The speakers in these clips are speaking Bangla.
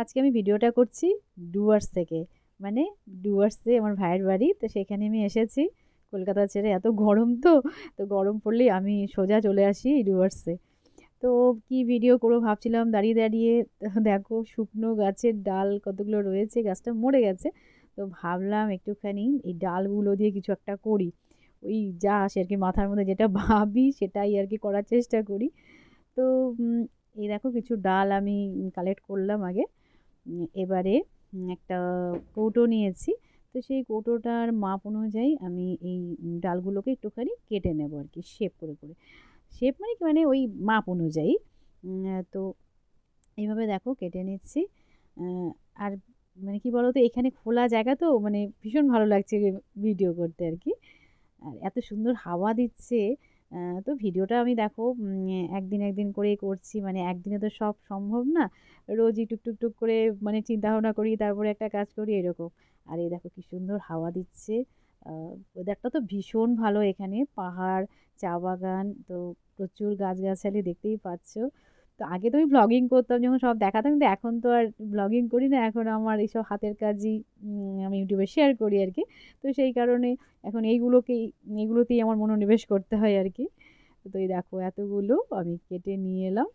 আজকে আমি ভিডিওটা করছি ডুয়ার্স থেকে। মানে ডুয়ার্সে আমার ভাইয়ের বাড়ি, তো সেখানে আমি এসেছি। কলকাতা ছেড়ে এত গরম তো তো গরম পড়লেই আমি সোজা চলে আসি ডুয়ার্সে। তো কি ভিডিও করব ভাবছিলাম, দাঁড়িয়ে দাঁড়িয়ে দেখো শুকনো গাছের ডাল কতগুলো রয়েছে, গাছটা মরে গেছে। তো ভাবলাম একটুখানি এই ডালগুলো দিয়ে কিছু একটা করি। ওই যা আসে আর কি মাথার মধ্যে যেটা ভাবি সেটাই আর কি করার চেষ্টা করি। তো এই দেখো কিছু ডাল আমি কালেক্ট করলাম আগে। এবারে একটা কৌটো নিয়েছি। তো সেই কৌটোটার মাপ অনুযায়ী আমি এই ডালগুলোকে একটুখানি কেটে নেব আর কি শেপ করে করে। শেপ মানে কি? মানে ওই মাপ অনুযায়ী। তো এইভাবে দেখো, কেটে নিচ্ছি। আর মানে কি বলতো, এখানে খোলা জায়গা তো মানে ভীষণ ভালো লাগছে ভিডিও করতে আর কি। আর এত সুন্দর হাওয়া দিচ্ছে। তো ভিডিওটা আমি দেখো একদিন একদিন করে করছি। মানে একদিনে তো সব সম্ভব না। রোজই টুক টুক টুক করে মানে চিন্তা ভাবনা করি, তারপরে একটা কাজ করি, এরকম। আর এই দেখো কি সুন্দর হাওয়া দিচ্ছে। ওয়েদারটা তো ভীষণ ভালো এখানে। পাহাড়, চা বাগান, তো প্রচুর গাছগাছালি দেখতেই পাচ্ছ। তো আগে তো আমি ব্লগিং করতাম, যখন সব দেখাতাম, কিন্তু এখন তো আর ব্লগিং করি না। এখন আমার এইসব হাতের কাজই আমি ইউটিউবে শেয়ার করি আর কি তো সেই কারণে এখন এইগুলোকেই, এইগুলোতেই আমার মনোনিবেশ করতে হয় আর কি তো এই দেখো, এতগুলো আমি কেটে নিয়ে এলাম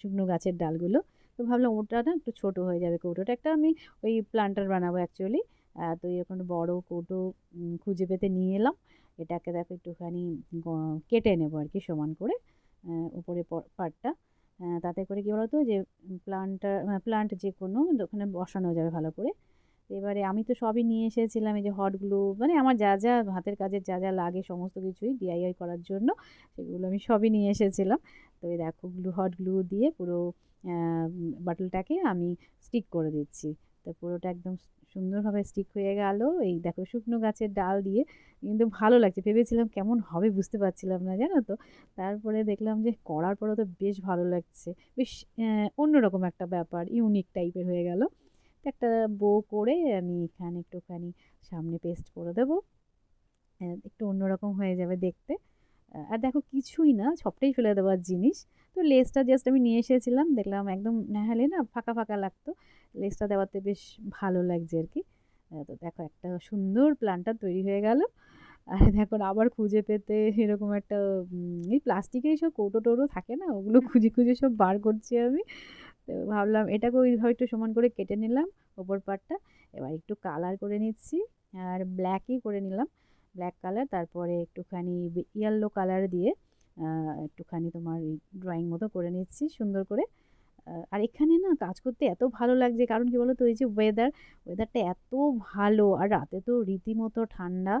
শুকনো গাছের ডালগুলো। তো ভাবলাম ওটা না একটু ছোট হয়ে যাবে কৌটোটা। একটা আমি ওই প্লান্টার বানাবো অ্যাকচুয়ালি তো এরকম বড় কৌটো খুঁজে পেতে নিয়ে এলাম। এটাকে দেখো একটুখানি কেটে নেব আর কি সমান করে। উপরে প- পাটটা। তাতে করে কী বলতো যে প্লান্টার প্লান্ট যে কোনো ওখানে বসানো যাবে ভালো করে। এবারে আমি তো সবই নিয়ে এসেছিলাম এই যে হট গ্লু মানে আমার যা যা হাতের কাজের যা যা লাগে সমস্ত কিছুই ডিআইওয়াই করার জন্য, সেগুলো আমি সবই নিয়ে এসেছিলাম। তো এই দেখো গ্লু, হট গ্লু দিয়ে পুরো বাটলটাকে আমি স্টিক করে দিচ্ছি। তো পুরোটা একদম সুন্দরভাবে স্টিক হয়ে গেল। এই দেখো শুকনো গাছের ডাল দিয়ে কিন্তু ভালো লাগছে। ভেবেছিলাম কেমন হবে বুঝতে পারছিলাম না, জানো তো? তারপরে দেখলাম যে করার পরে তো বেশ ভালো লাগছে। বেশ অন্যরকম একটা ব্যাপার ইউনিক টাইপের হয়ে গেল। তো একটা বো করে আমি এখানে একটুখানি সামনে পেস্ট করে দেবো। একটু অন্যরকম হয়ে যাবে দেখতে। আর দেখো কিছুই না, সবটাই ফেলে দেওয়ার জিনিস। তো লেসটা জাস্ট আমি নিয়ে এসেছিলাম, দেখলাম একদম নেহালে না ফাঁকা ফাঁকা লাগতো। লেসটা দেওয়াতে বেশ ভালো লাগছে আর কি তো দেখো একটা সুন্দর প্ল্যানটা তৈরি হয়ে গেল। আর দেখো আবার খুঁজে পেতে এরকম একটা এই প্লাস্টিকের সব কৌটো টৌটো থাকে না, ওগুলো খুঁজে খুঁজে সব বার করছি আমি। তো ভাবলাম এটাকে ওইভাবে একটু সমান করে কেটে নিলাম ওপর পাটটা। এবার একটু কালার করে নিচ্ছি, আর ব্ল্যাকই করে নিলাম। ব্ল্যাক কালার তারপরে একটুখানি ইয়েলো কালার দিয়ে একটুখানি তোমার ড্রয়িং মতো করে নিচ্ছি, সুন্দর করে। আর এখানে না কাজ করতে এত ভালো লাগছে, কারণ কি বলো তো এই যে ওয়েদার ওয়েদারটা এত ভালো, আর রাতে তো রীতিমতো ঠান্ডা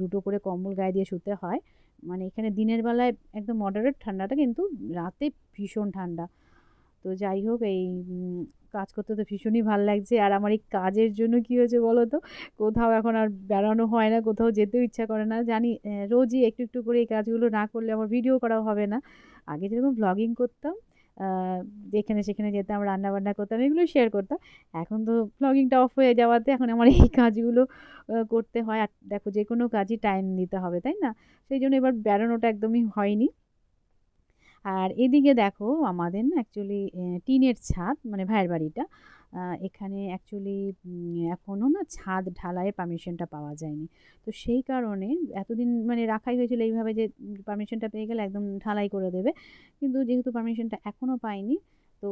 দুটো করে কম্বল গায়ে দিয়ে শুতে হয়। মানে এখানে দিনের বেলায় একদম মডারেট ঠান্ডাটা, কিন্তু রাতে ভীষণ ঠান্ডা। তো যাই হোক, এই কাজ করতে তো ভীষণই ভালো লাগছে। আর আমার এই কাজের জন্য কী হয়েছে বলো তো? কোথাও এখন আর বেড়ানো হয় না, কোথাও যেতেও ইচ্ছা করে না। জানি রোজই একটু একটু করে এই কাজগুলো না করলে আমার ভিডিও করা হবে না। আগে যেরকম ব্লগিং করতাম যেখানে সেখানে যেতাম রান্না বান্না করতাম এগুলো শেয়ার করতাম। এখন তো ব্লগিংটা অফ হয়ে যাওয়াতে এখন আমার এই কাজগুলো করতে হয়। আর দেখো যে কোনো কাজই টাইম দিতে হবে, তাই না? সেই জন্য এবার বেড়ানোটা একদমই হয়নি। আর এদিকে দেখো আমাদের না অ্যাকচুয়ালি টিনের ছাদ মানে ভাইয়ের বাড়িটা এখানে অ্যাকচুয়ালি এখনও না ছাদ ঢালাইয়ের পারমিশনটা পাওয়া যায়নি। তো সেই কারণে এতদিন মানে রাখাই হয়েছিল এইভাবে যে পারমিশনটা পেয়ে গেলে একদম ঢালাই করে দেবে। কিন্তু যেহেতু পারমিশনটা এখনও পাইনি, তো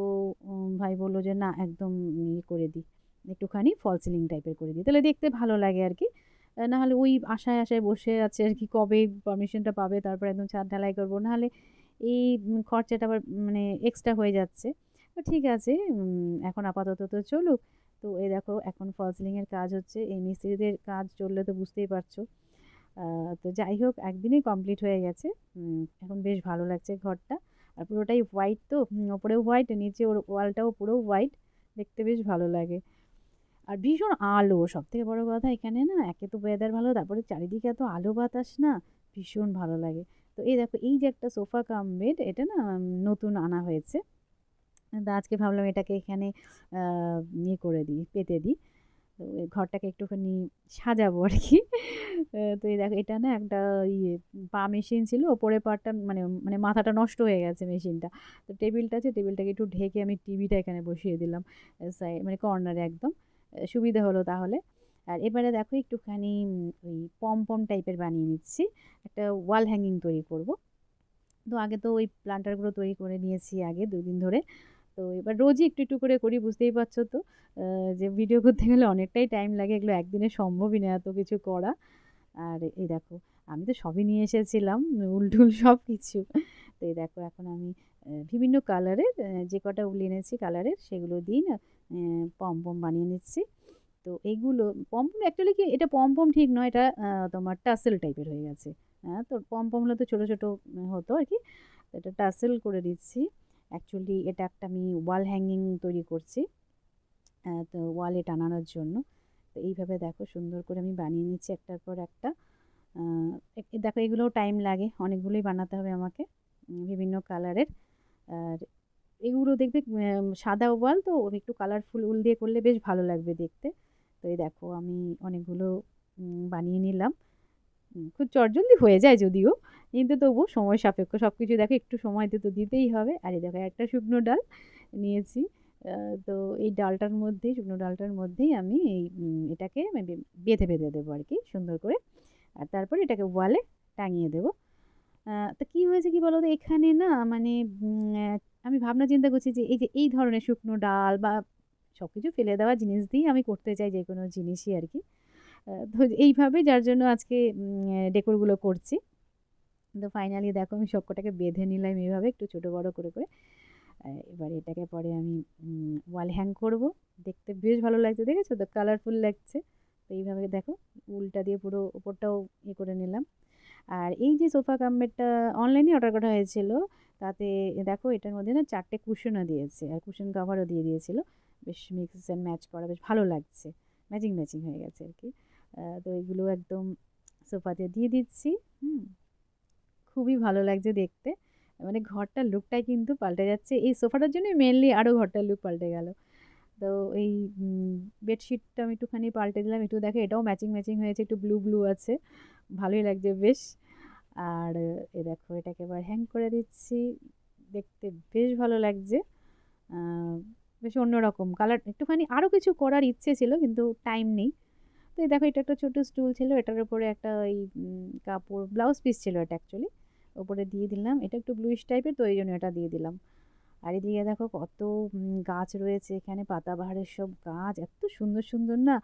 ভাই বলল যে না একদম ইয়ে করে দিই একটুখানি ফল সিলিং টাইপের করে দিই তাহলে দেখতে ভালো লাগে আর কি নাহলে ওই আশায় আশায় বসে আছে আর কি কবে পারমিশনটা পাবে, তারপর একদম ছাদ ঢালাই করব। নাহলে এই খরচাটা আবার মানে এক্সট্রা হয়ে যাচ্ছে। তো ঠিক আছে এখন আপাতত তো চলুক। তো এই দেখো, এখন ফল সিলিংয়ের কাজ হচ্ছে, এই মিস্ত্রিদের কাজ চললে তো বুঝতেই পারছ। তো যাই হোক, একদিনেই কমপ্লিট হয়ে গেছে। এখন বেশ ভালো লাগছে ঘরটা। আর পুরোটাই হোয়াইট তো ওপরেও হোয়াইট নিচে ওর ওয়ালটাও পুরো হোয়াইট দেখতে বেশ ভালো লাগে। আর ভীষণ আলো সব থেকে বড়ো কথা এখানে না, একে তো ওয়েদার ভালো, তারপরে চারিদিকে এত আলো বাতাস না, ভীষণ ভালো লাগে। তো এই দেখো, এই যে একটা সোফা কাম বেড, এটা না নতুন আনা হয়েছে। তো আজকে ভাবলাম এটাকে এখানে ইয়ে করে দিই, পেতে দিই। তো ঘরটাকে একটুখানি সাজাবো আর কি। তো এই দেখো, এটা না একটা ইয়ে পা মেশিন ছিল ওপরে পাটটা মানে মানে মাথাটা নষ্ট হয়ে গেছে মেশিনটা। তো টেবিলটা আছে, টেবিলটাকে একটু ঢেকে আমি টিভিটা এখানে বসিয়ে দিলাম মানে কর্নারে একদম। সুবিধা হলো তাহলে। আর এবারে দেখো একটুখানি ওই পম পম টাইপের বানিয়ে নিচ্ছি। একটা ওয়াল হ্যাঙ্গিং তৈরি করব। তো আগে তো ওই প্লান্টারগুলো তৈরি করে নিয়েছি আগে দুদিন ধরে। তো এবার রোজই একটু একটু করে করি, বুঝতেই পারছ তো। যে ভিডিও করতে গেলে অনেকটাই টাইম লাগে, এগুলো একদিনে সম্ভবই না এত কিছু করা। আর এই দেখো, আমি তো সবই নিয়ে এসেছিলাম, উলটুল সব কিছু তো এই দেখো, এখন আমি বিভিন্ন কালারের যে কটা উল এনেছি কালারের, সেগুলো দিই না পম পম বানিয়ে নিচ্ছি। তো এইগুলো পম পম অ্যাকচুয়ালি কি এটা পম পম ঠিক নয়, এটা তোমার টাসেল টাইপের হয়ে গেছে। হ্যাঁ তো পম পমগুলো তো ছোটো ছোটো হতো আর কি। এটা টাসেল করে দিচ্ছি। অ্যাকচুয়ালি এটা একটা আমি ওয়াল হ্যাঙ্গিং তৈরি করছি তো ওয়ালে টানানোর জন্য। তো এইভাবে দেখো সুন্দর করে আমি বানিয়ে নিচ্ছি একটার পর একটা। দেখো এগুলোও টাইম লাগে, অনেকগুলোই বানাতে হবে আমাকে বিভিন্ন কালারের আর এগুলো দেখবে সাদা ওয়াল তো, একটু কালারফুল উল দিয়ে করলে বেশ ভালো লাগবে দেখতে। তো এই দেখো, আমি অনেকগুলো বানিয়ে নিলাম। খুব চটজলদি হয়ে যায় যদিও, কিন্তু তবু সময় সাপেক্ষ। সব কিছু দেখো, একটু সময় তো দিতেই হবে। আর এই দেখো, একটা শুকনো ডাল নিয়েছি। তো এই ডালটার মধ্যেই শুকনো ডালটার মধ্যেই আমি এই এটাকে বেঁধে বেঁধে দেবো আর কি, সুন্দর করে। আর তারপরে এটাকে ওয়ালে টাঙিয়ে দেবো। তো কী হয়েছে কি বলো তো এখানে না মানে আমি ভাবনা চিন্তা করছি যে, এই যে, এই ধরনের শুকনো ডাল বা সব কিছু ফেলে দেওয়া জিনিস দিয়েই আমি করতে চাই যে কোনো জিনিসই আর কি। তো এইভাবে যার জন্য আজকে ডেকোরগুলো করছি। তো ফাইনালি দেখো আমি সবকটাকে বেঁধে নিলাম এইভাবে একটু ছোটো বড়ো করে করে। এবার এটাকে পরে আমি ওয়াল হ্যাং করব। দেখতে বেশ ভালো লাগছে, দেখেছ? তো কালারফুল লাগছে। তো এইভাবে দেখো, উলটা দিয়ে পুরো ওপরটাও ইয়ে করে নিলাম। আর এই যে সোফা কাম্বেরটা অনলাইনে অর্ডার করা হয়েছিল, তাতে দেখো এটার মধ্যে না চারটে কুশনও দিয়েছে। আর কুশন কাভারও দিয়ে দিয়েছিল। বেশ মিক্স অ্যান্ড ম্যাচ করা, বেশ ভালো লাগছে। ম্যাচিং ম্যাচিং হয়ে গেছে আর কি। তো এগুলো একদম সোফাতে দিয়ে দিচ্ছি, হুম। খুবই ভালো লাগছে দেখতে। মানে ঘরটার লুকটাই কিন্তু পাল্টে যাচ্ছে। এই সোফাটার জন্য মেনলি আরও ঘরটার লুক পাল্টে গেল। তো এই বেডশিটটা আমি একটুখানি পাল্টে দিলাম। একটু দেখো, এটাও ম্যাচিং ম্যাচিং হয়েছে। একটু ব্লু ব্লু আছে। ভালোই লাগছে বেশ। আর এ দেখো, এটাকে এবার হ্যাং করে দিচ্ছি। দেখতে বেশ ভালো লাগছে। বেশ অন্যরকম। কালার একটুখানি আরও কিছু করার ইচ্ছে ছিল, কিন্তু টাইম নেই। তো এই দেখো, এটা একটা ছোটো স্টুল ছিল, এটার উপরে একটা ওই কাপড় ব্লাউজ পিস ছিল এটা অ্যাকচুয়ালি ওপরে দিয়ে দিলাম, এটা একটু ব্লুইশ টাইপের তো ওই জন্য এটা দিয়ে দিলাম। আর এদিকে দেখো কত গাছ রয়েছে এখানে পাতাবাহারের সব গাছ, এত সুন্দর সুন্দর না।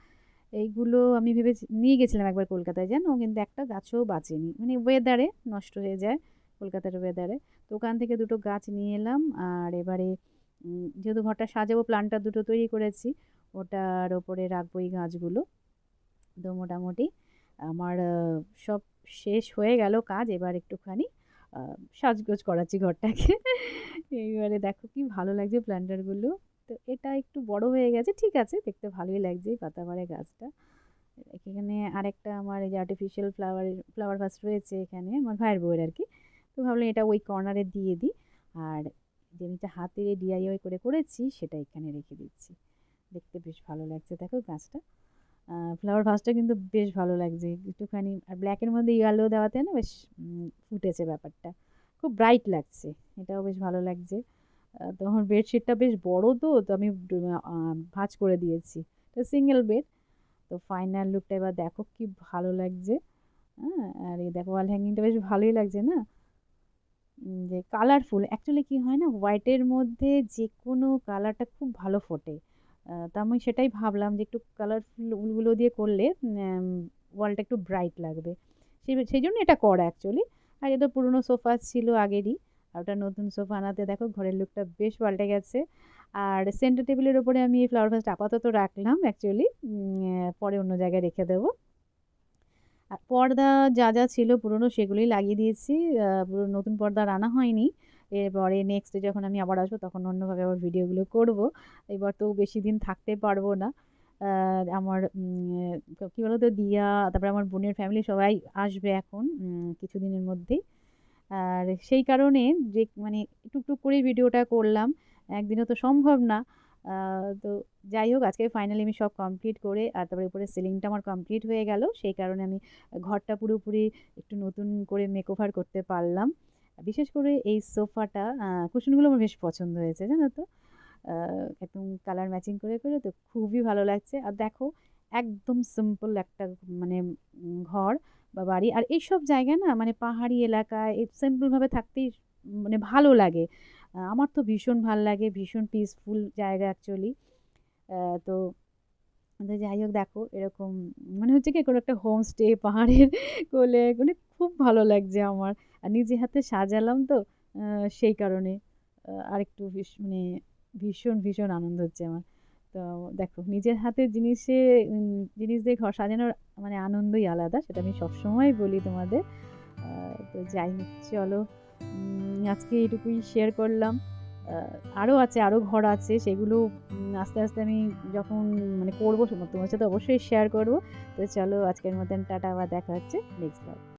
এইগুলো আমি ভেবে নিয়ে গেছিলাম একবার কলকাতায়, জানো? কিন্তু একটা গাছও বাঁচেনি। মানে ওয়েদারে নষ্ট হয়ে যায়, কলকাতার ওয়েদারে তো ওখান থেকে দুটো গাছ নিয়ে এলাম, আর এবারে যেহেতু ঘরটা সাজাবো প্লান্টার দুটো তৈরি করেছি। ওটার ওপরে রাখব এই গাছগুলো। তো মোটামুটি আমার সব শেষ হয়ে গেল কাজ। এবার একটুখানি সাজগোজ করাচ্ছি ঘরটাকে। এইবারে দেখো কি ভালো লাগছে প্ল্যান্টারগুলো তো এটা একটু বড় হয়ে গেছে, ঠিক আছে, দেখতে ভালোই লাগছে পাতাবাড়ে গাছটা। এখানে আরেকটা আমার এই যে আর্টিফিশিয়াল ফ্লাওয়ার ফ্লাওয়ার ভাস রয়েছে এখানে, আমার ভাইয়ের বউয়ের আর কি। তো ভাবলাম এটা ওই কর্নারে দিয়ে দিই। আর যে আমি হাতে ডিআইওয়াই করে করেছি সেটা এখানে রেখে দিচ্ছি। দেখতে বেশ ভালো লাগছে। দেখো গাছটা। ফ্লাওয়ার ভাসটা কিন্তু বেশ ভালো লাগছে। একটুখানি, আর ব্ল্যাকের মধ্যে ইয়েলো দেওয়াতে না বেশ ফুটেছে ব্যাপারটা। খুব ব্রাইট লাগছে। এটাও বেশ ভালো লাগছে। তো আমার বেডশিটটা বেশ বড় তো তো আমি ভাঁজ করে দিয়েছি। তো সিঙ্গেল বেড তো ফাইনাল লুকটা এবার দেখো কি ভালো লাগছে। হ্যাঁ আর এই দেখো ওয়াল হ্যাঙ্গিংটা বেশ ভালোই লাগছে না? যে কালারফুল অ্যাকচুয়ালি কী হয় না হোয়াইটের মধ্যে যে কোনো কালারটা খুব ভালো ফোটে। তা আমি সেটাই ভাবলাম যে একটু কালারফুল উলগুলো দিয়ে করলে ওয়ালটা একটু ব্রাইট লাগবে। সেই সেই জন্য এটা করা অ্যাকচুয়ালি আর এটা পুরনো সোফা ছিল আগেরই, আর ওটা নতুন সোফা আনাতে দেখো ঘরের লুকটা বেশ পাল্টে গেছে। আর সেন্টার টেবিলের ওপরে আমি এই ফ্লাওয়ার ভাসটা আপাতত রাখলাম অ্যাকচুয়ালি পরে অন্য জায়গায় রেখে দেবো। আর পর্দা যা যা ছিল পুরনো সেগুলোই লাগিয়ে দিয়েছি। পুরো নতুন পর্দা আনা হয়নি। এরপরে নেক্সট যখন আমি আবার আসব তখন অন্যভাবে আবার ভিডিওগুলো করব। এবার তো বেশি দিন থাকতে পারব না। আমার কী বলতো, দিয়া, তারপরে আমার বোনের ফ্যামিলি সবাই আসবে এখন কিছুদিনের মধ্যেই আর সেই কারণে যে মানে টুকটুক করে ভিডিওটা করলাম। একদিনও তো সম্ভব না। তো যাই হোক আজকে ফাইনালি আমি সব কমপ্লিট করে, আর তারপরে উপরে সিলিংটা আমার কমপ্লিট হয়ে গেল। সেই কারণে আমি ঘরটা পুরোপুরি একটু নতুন করে মেকওভার করতে পারলাম। বিশেষ করে এই সোফাটা কুশনগুলো আমার বেশ পছন্দ হয়েছে, জানো তো? একদম কালার ম্যাচিং করে করে তো খুবই ভালো লাগছে। আর দেখো, একদম সিম্পল একটা মানে ঘর বা বাড়ি। আর এইসব জায়গায় না মানে পাহাড়ি এলাকায় সিম্পলভাবে থাকতেই মানে ভালো লাগে। আমার তো ভীষণ ভালো লাগে, ভীষণ পিসফুল জায়গা অ্যাকচুয়ালি তো তো যাই হোক, দেখো, এরকম মনে হচ্ছে কি, কোনো একটা হোমস্টে পাহাড়ের কোলে মানে খুব ভালো লাগছে আমার। আর নিজে হাতে সাজালাম তো সেই কারণে আরেকটু ভীষ মানে ভীষণ ভীষণ আনন্দ হচ্ছে আমার। তো দেখো, নিজের হাতের জিনিসে জিনিস দিয়ে ঘর সাজানোর মানে আনন্দই আলাদা, সেটা আমি সবসময় বলি তোমাদের। তো যাই হোক, চলো আজকে এইটুকুই শেয়ার করলাম। আরও আছে আরও ঘর আছে, সেগুলো আস্তে আস্তে আমি যখন মানে করব তোমার সাথে অবশ্যই শেয়ার করব। তো চলো আজকের মতন টাটা বা দেখা হচ্ছে নেক্সট বার